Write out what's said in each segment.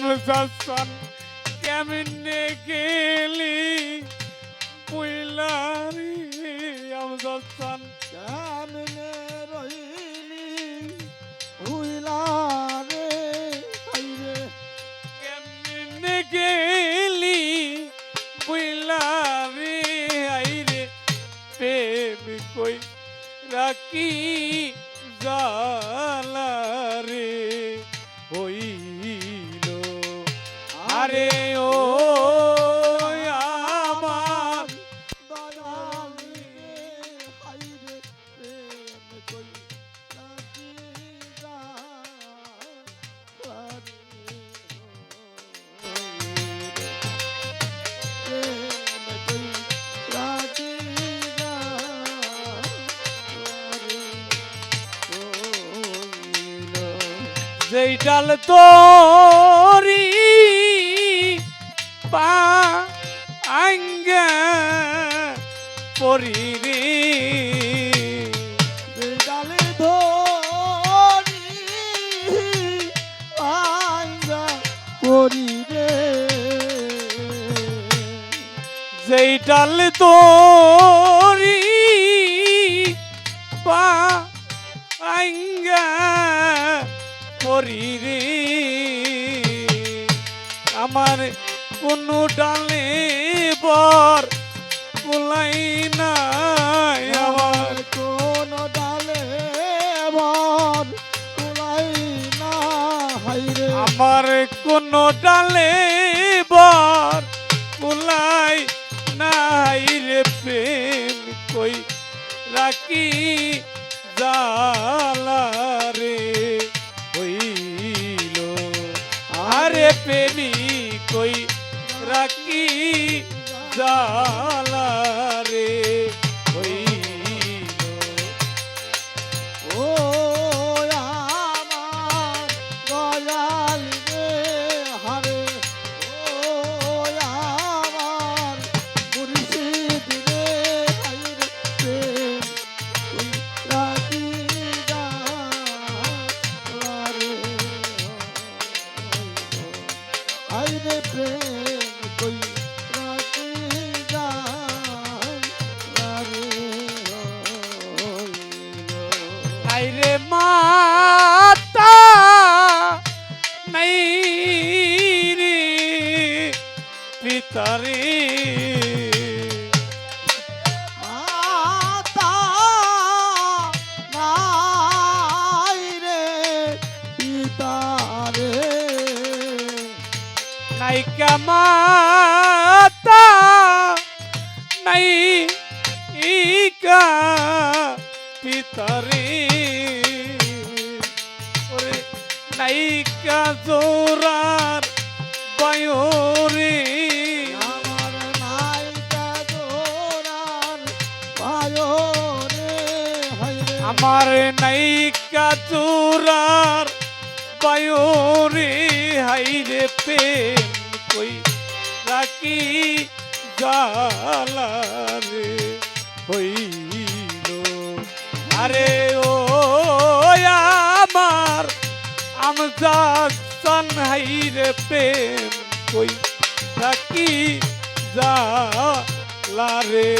চাচ্ছান কেমনে গেলি? পুইলারি চাচ্ছান কেমনে রইলি? হইলা রে হাইরে। কেমনে গেলি? পুইলারি আইরে প্রেম কই রাখি জালারে যেই ডাল তোরি পা আঙ্গা যেই ডাল তোরি আমার কোনো ডালে বর কুলাই নাই আমার। কোন ডালে বর কুলাই না আমার কোনো ডালে বর কুলাই নাই রে। প্রেম কই রাখি জালা জালা পিতারে মাতা নাই রে পিতা রে। নাই কামাতা নাই ইকা পিতারে নাইকা জোরার চোরার বায়রে হাইরে প্রেম, কই রাখি জালারে হইল। আরে ও আমার আমজা সান হাইরে প্রেম, কই রাখি জালারে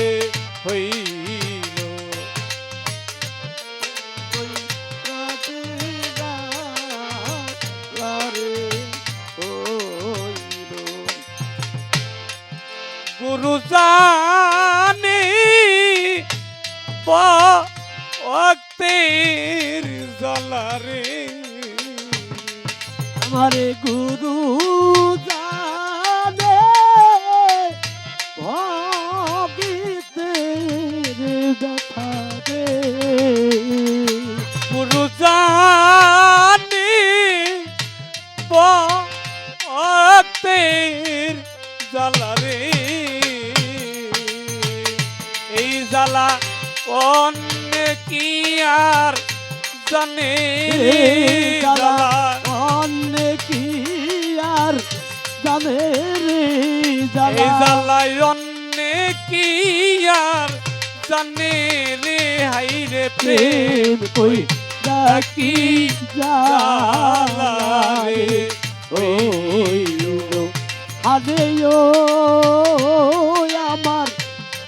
জলারে আমারে গুরু জানে ভবিতের ব্যথা রে গুরু জানে অক্তের জলারে এই জ্বালা অন্য কি আর জানে জ্বালা কি আর জানে রে জ্বালায় অন্য কি আর জানে জানে রে হাই রে প্রেম কই ডাকি জালারে ও আমার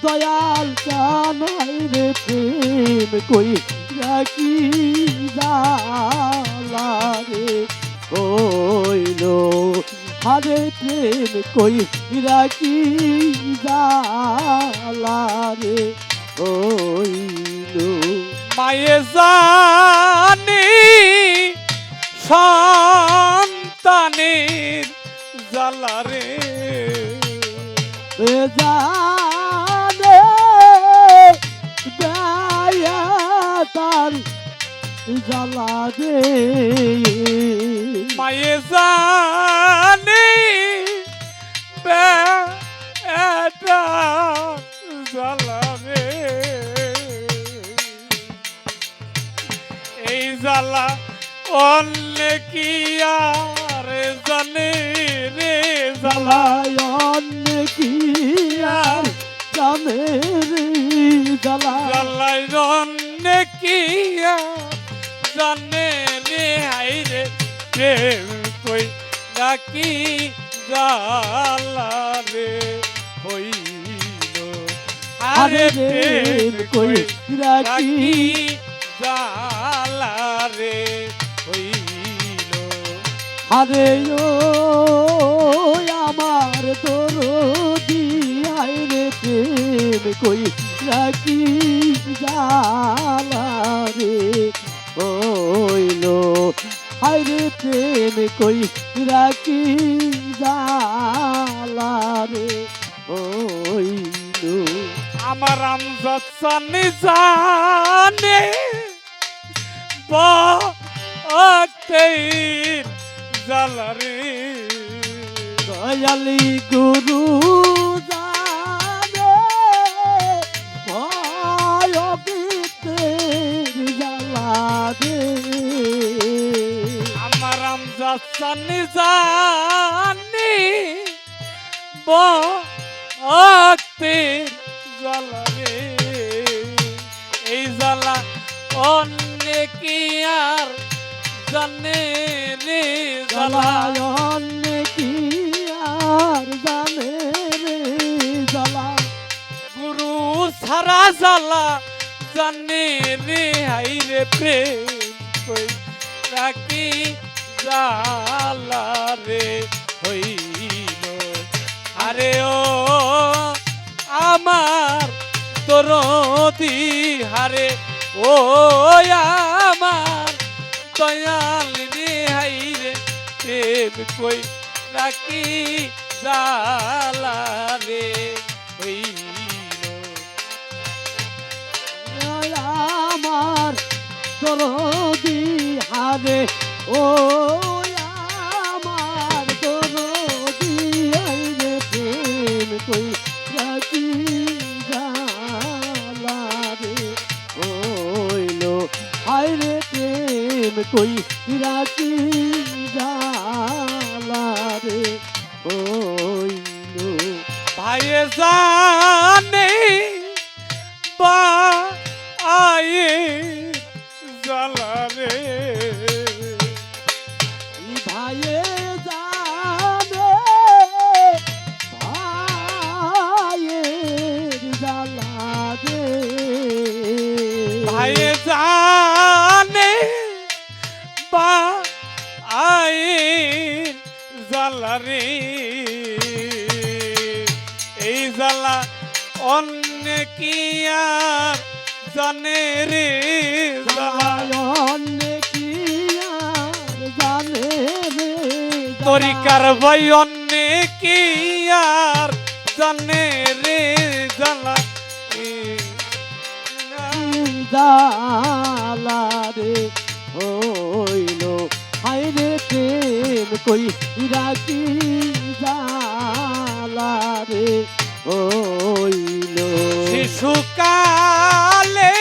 দয়াল জানাই রে প্রেম কই ডাকি জালারে ওইলো আরে প্রেম কই রাখি জালারে ওইলো মায়ে জানি সন্তানের জ্বালারে জানে জ্বালা দে। মায়ে জানি বেটা জ্বালারে এই জ্বালা অন্য কি আর জানে রে? জ্বালা জালায়ন কি আর জানে রে? জ্বালা জ্বালাই অন্য কি আর জানে রে হাই রে প্রেম কই নাকি জ্বালা রে হইল। আরে প্রেম কই রাখি রাখি জ্বালা রে হইল। আরে ও আমার তোর দিয়াই রে প্রেম কই রাখি জালা কই রাখি জালারে রে? আমার আমজাদ সানি জানে বাতের জালারে দয়ালি গুরু সানি জানি বাতের জালারে এই জালা অন্য কি আর জানে রে জালা জ্বালায়ন কি আর জানে রে জ্বালা। গুরু সারা জালা জানে রে হাই রে প্রেম রাখি জালা রে হইল। আরে ও, আমার তোর হারে ও, আমার দয়াল রে হাই রে, প্রেম কই রাখি জালা রে আমার দরদি হারে ও প্রেম কই রাখি জালা রে ওইলো ভাইয়ে জানে জানে রে রে। তরিকার ভাই অন্য কি আর জানে রে জালা। জালা রে হইল হাইরে প্রেম কই রাখি জালা রে হইল শিশুকালে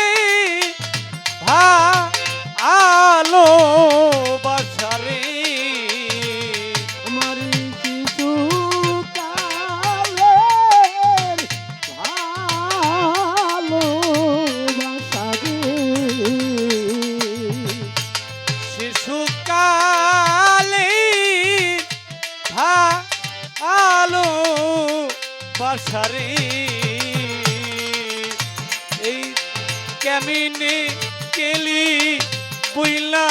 বুইলা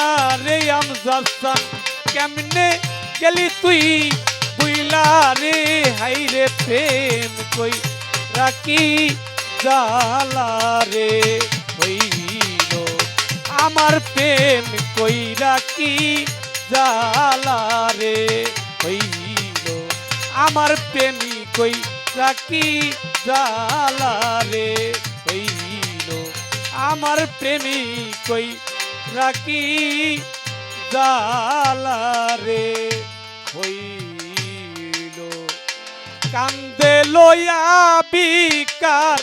রে আমজাসান কেমনে গেলি তুই? বুইলা রে, হাই রে প্রেম কই রাখি জালা রে হইল? আমার প্রেম কই রাখি জালা রে হইল? আমার প্রেমী কই রাখি জালা রে হইল? আমার প্রেমী কই রাখি জালারে হইল। কান্দে লয়া বিকার